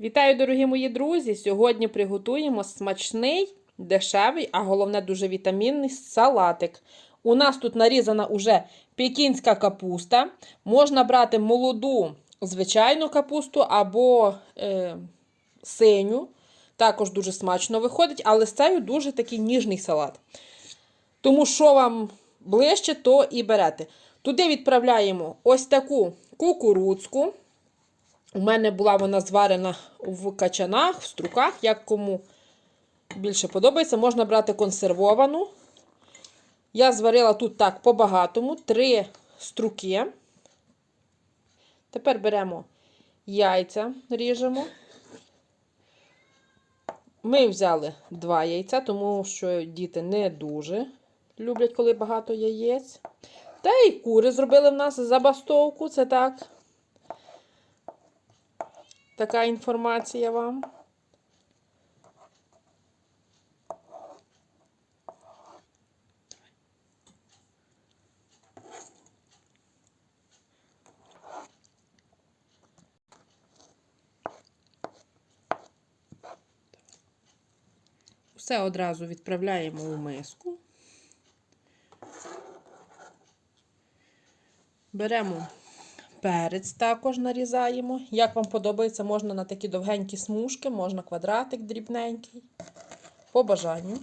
Вітаю, дорогі мої друзі! Сьогодні приготуємо смачний, дешевий, а головне дуже вітамінний салатик. У нас тут нарізана уже пекінська капуста. Можна брати молоду звичайну капусту або е, синю. Також дуже смачно виходить, але з цією дуже такий ніжний салат. Тому що вам ближче, то і берете. Туди відправляємо ось таку кукурудзку. У мене була вона зварена в качанах, в струках, як кому більше подобається. Можна брати консервовану. Я зварила тут так по-багатому, три струки. Тепер беремо яйця, ріжемо. Ми взяли два яйця, тому що діти не дуже люблять, коли багато яєць. Та і кури зробили в нас забастовку, це так. Така інформація вам. Все одразу відправляємо у миску. Беремо перець також нарізаємо. Як вам подобається, можна на такі довгенькі смужки, можна квадратик дрібненький. По бажанню.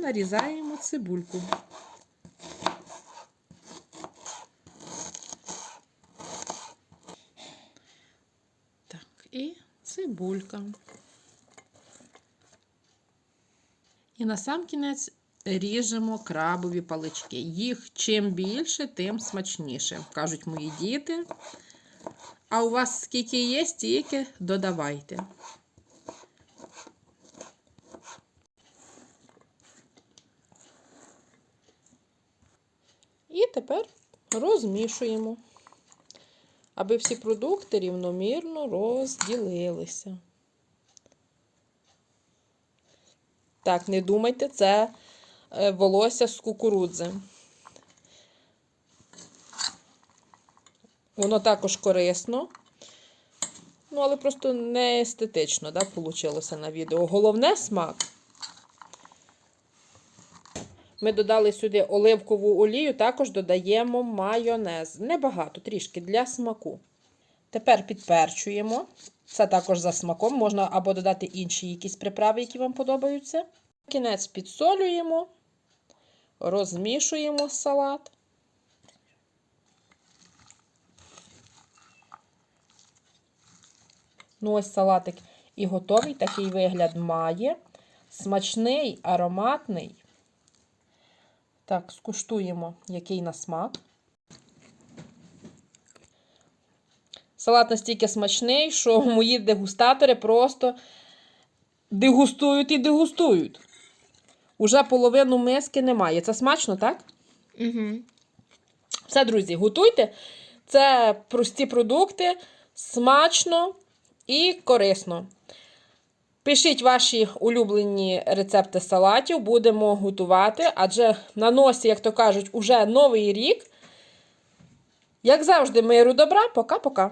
Нарізаємо цибульку. Так, і цибулька. І на сам кінець ріжемо крабові палички. Їх чим більше, тим смачніше, кажуть мої діти. А у вас скільки є, стільки додавайте. Тепер розмішуємо, аби всі продукти рівномірно розділилися. Так, не думайте, це е, волосся з кукурудзи. Воно також корисно, ну, але просто не естетично, да, вийшло на відео. Головне смак. Ми додали сюди оливкову олію, також додаємо майонез. Небагато, трішки для смаку. Тепер підперчуємо. Це також за смаком. Можна або додати інші якісь приправи, які вам подобаються. Кінець підсолюємо, розмішуємо салат. Ну, ось салатик і готовий. Такий вигляд має. Смачний, ароматний. Так, скуштуємо, який на смак. Салат настільки смачний, що мої дегустатори просто дегустують і дегустують. Уже половину миски немає. Це смачно, так? Угу. Все, друзі, готуйте. Це прості продукти, смачно і корисно. Пишіть ваші улюблені рецепти салатів, будемо готувати, адже на носі, як то кажуть, уже новий рік. Як завжди, миру добра. Пока-пока.